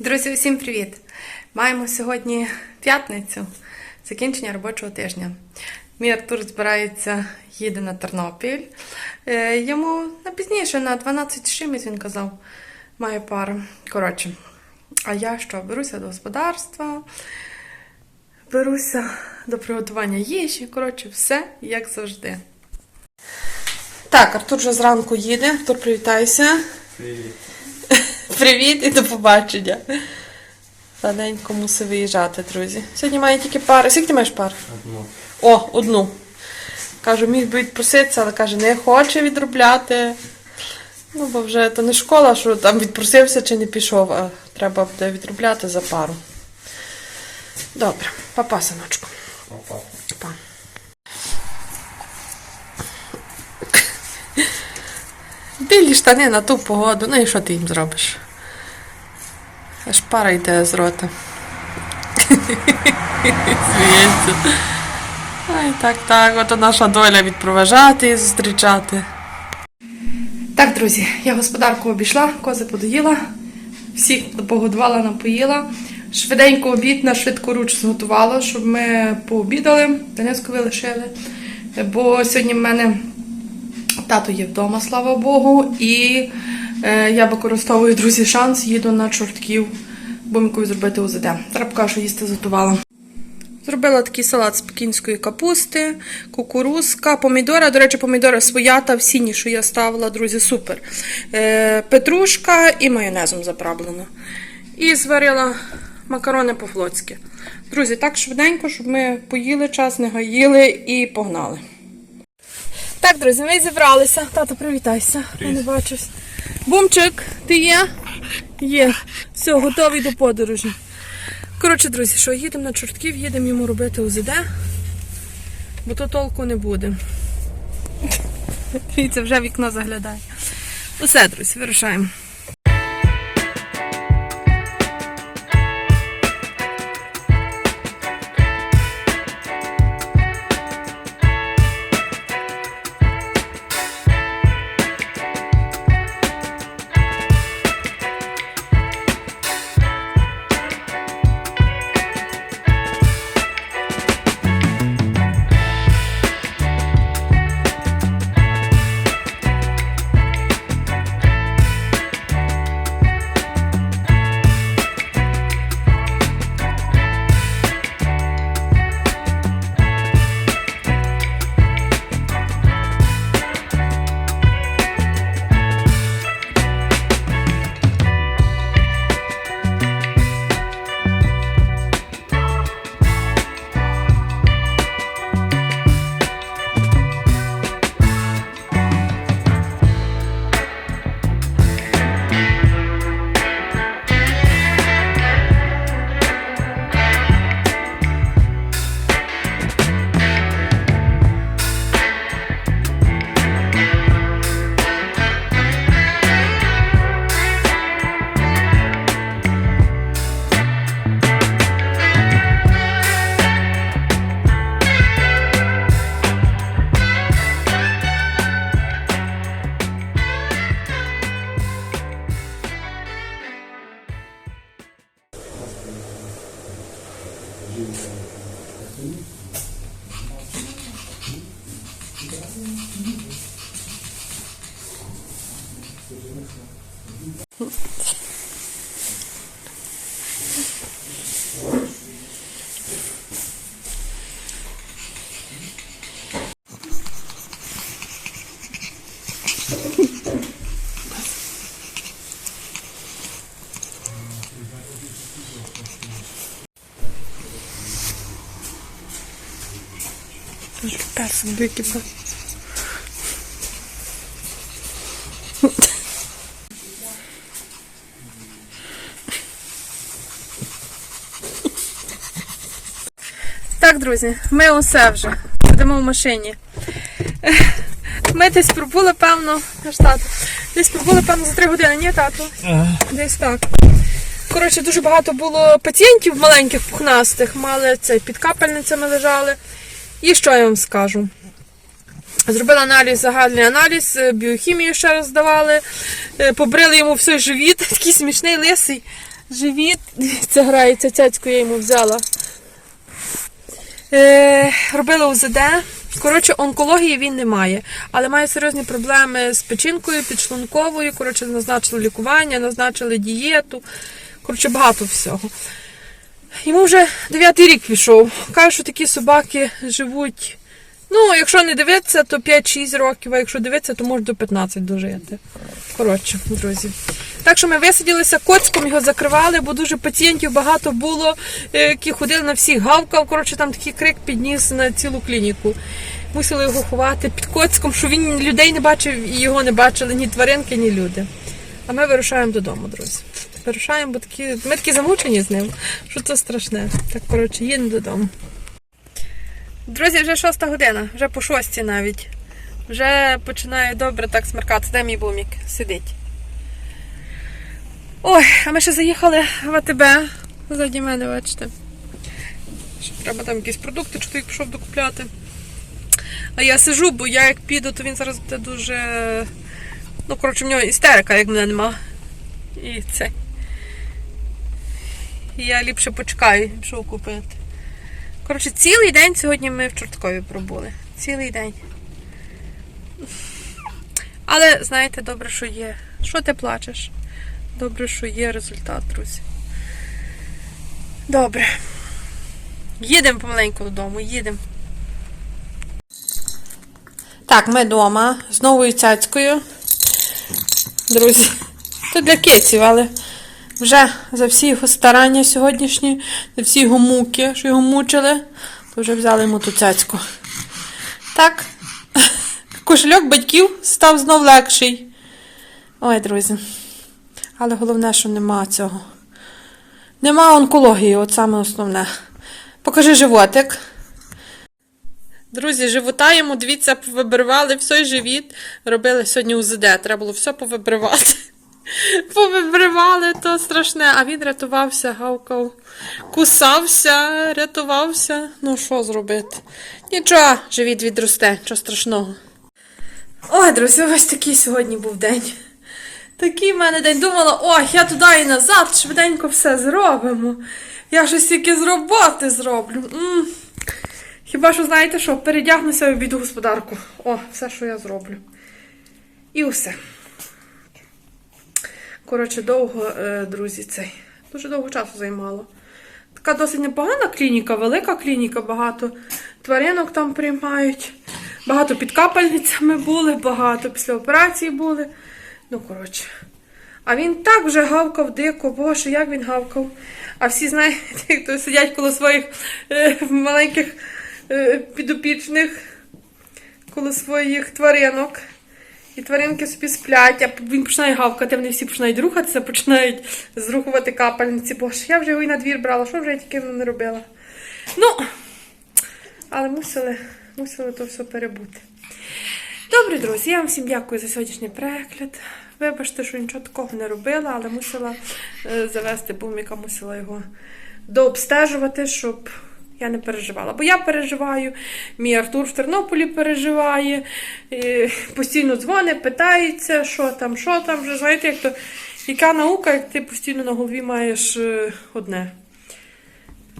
Друзі, усім привіт! Маємо сьогодні п'ятницю, закінчення робочого тижня. Мій Артур збирається, їде на Тернопіль. Е, Йому на пізніше, на 12 з чимось він казав, має пара. Коротше, а я що? Беруся до господарства, беруся до приготування їжі. Коротше, все як завжди. Так, Артур вже зранку їде. Артур, привітайся. Привіт. Привіт і до побачення. Раненько мусив виїжджати, друзі. Сьогодні має тільки пари. Скільки ти маєш пар? Одну. О, одну. Кажу, міг би відпроситися, але каже, не хоче відробляти. Ну, бо вже то не школа, що там відпросився чи не пішов, а треба буде відробляти за пару. Добре, папа, синочку. Опа. Па. Білі штани на ту погоду, ну і що ти їм зробиш? Пара йде з рота. Сміється. Ай, так, так, от наша доля відпроважати і зустрічати. Так, друзі, я господарку обійшла, кози подоїла, всіх погодувала, напоїла. Швиденько обід на швидку руч зготувала, щоб ми пообідали, Донецьку лишили. Бо сьогодні в мене тато є вдома, слава Богу, і е, я використовую, друзі, шанс, їду на чортків, бо зробити УЗД. Зараз покажу, що їсти зготувала. Зробила такий салат з пекінської капусти, кукурузка, помідора. До речі, помідори своята, всі, що я ставила, друзі, супер. Е, петрушка і майонезом заправлено. І зварила макарони по-флотськи. Друзі, так швиденько, щоб ми поїли час, не гаїли і погнали. Так, друзі, ми зібралися. Тато, привітайся. Я не бачусь. Бумчик, ти є? Є. Все, готовий до подорожі. Коротше, друзі, що їдемо на чортків, їдемо йому робити УЗД, бо то толку не буде. Це вже вікно заглядає. Усе, друзі, вирушаємо. do Персик википав. Так, друзі, ми усе вже. Сидимо в машині. Ми десь пробули, певно, аж тато. Десь пробули, певно, за три години, ні, тату? Десь так. Коротше, дуже багато було пацієнтів маленьких пухнастих, мали це під капельницями лежали. І що я вам скажу? Зробила аналіз, загальний аналіз, е, біохімію ще раз здавали, е, побрили йому все живіт, такий смішний лисий. живіт. Це грається цяцьку, я йому взяла. Е, робила УЗД. Коротше, онкології він не має, але має серйозні проблеми з печінкою, підшлунковою. Коротше, назначили лікування, назначили дієту. Коротше, багато всього. Йому вже дев'ятий рік пішов. Каже, що такі собаки живуть. Ну, якщо не дивитися, то 5-6 років, а якщо дивитися, то може до 15 дожити. Коротше, друзі. Так що ми висадилися коцьком, його закривали, бо дуже пацієнтів багато було, е, які ходили на всіх гавкав. Коротше, там такий крик підніс на цілу клініку. Мусили його ховати під коцьком, що він людей не бачив і його не бачили ні тваринки, ні люди. А ми вирушаємо додому, друзі. Вирушаємо, бо такі, ми такі замучені з ним, що це страшне. Так, коротше, їдемо додому. Друзі, вже шоста година, вже по шостій навіть. Вже починає добре так смеркатися. Де мій бумік? Сидить. Ой, а ми ще заїхали в АТБ. Ззаді мене, бачите. Ще треба там якісь продукти, чоловік пішов докупляти. А я сижу, бо я як піду, то він зараз буде дуже. Ну, коротше, в нього істерика, як мене нема. І це. І я ліпше почекаю, пішов купити. Коротше, цілий день сьогодні ми в Чорткові пробули. Цілий день. Але знаєте, добре, що є. Що ти плачеш? Добре, що є результат, друзі. Добре. Їдемо помаленьку додому, їдемо. Так, ми вдома з новою цяцькою. Друзі, це для киців, але вже за всі його старання сьогоднішні, за всі його муки, що його мучили, то вже взяли йому ту цяцьку. Так, кошельок батьків став знов легший. Ой, друзі. Але головне, що нема цього. Нема онкології, от саме основне. Покажи животик. Друзі, живота йому, дивіться, повибривали все живіт. Робили сьогодні УЗД. Треба було все повибривати. Повибривали, то страшне. А він рятувався, гавкав, кусався, рятувався. Ну, що зробити? Нічого, живіт відросте, нічого страшного. Ой, друзі, ось такий сьогодні був день. Такий в мене день. Думала, ой, я туди і назад, швиденько все зробимо. Я щось тільки з роботи зроблю. м Хіба що, знаєте що, передягнуся і обійду господарку. О, все, що я зроблю. І усе. Коротше, довго, е, друзі, цей. Дуже довго часу займало. Така досить непогана клініка, велика клініка, багато тваринок там приймають. Багато під капельницями були, багато після операції були. Ну, коротше. А він так вже гавкав дико, боже, як він гавкав. А всі, знаєте, хто сидять коло своїх е, маленьких е, підопічних, коло своїх тваринок. І тваринки собі сплять, а він починає гавкати, вони всі починають рухатися, починають зрухувати капельниці. Боже, я вже його і на двір брала, що вже я тільки не робила. Ну, але мусили, мусили то все перебути. Добре, друзі, я вам всім дякую за сьогоднішній перегляд. Вибачте, що нічого такого не робила, але мусила е, завести буміка, мусила його дообстежувати, щоб я не переживала. Бо я переживаю, мій Артур в Тернополі переживає, постійно дзвонить, питається, що там, що там. Вже знаєте, як то яка наука, як ти постійно на голові маєш е, одне.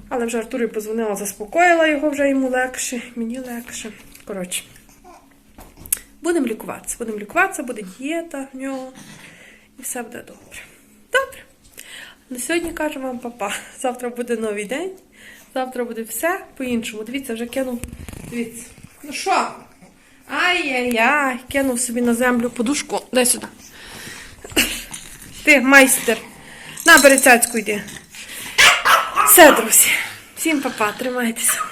Але вже Артурі позвонила, заспокоїла його, вже йому легше, мені легше. Коротше. Будемо лікуватися. Будемо лікуватися, буде дієта в нього. І все буде добре. Добре. На сьогодні кажу вам папа. Завтра буде новий день. Завтра буде все по-іншому. Дивіться, вже кинув. Дивіться. Ну що? Ай-яй-яй, кинув собі на землю подушку. Дай сюди. Ти, майстер. На, берецяцьку йди. Все, друзі. Всім папа, тримайтеся.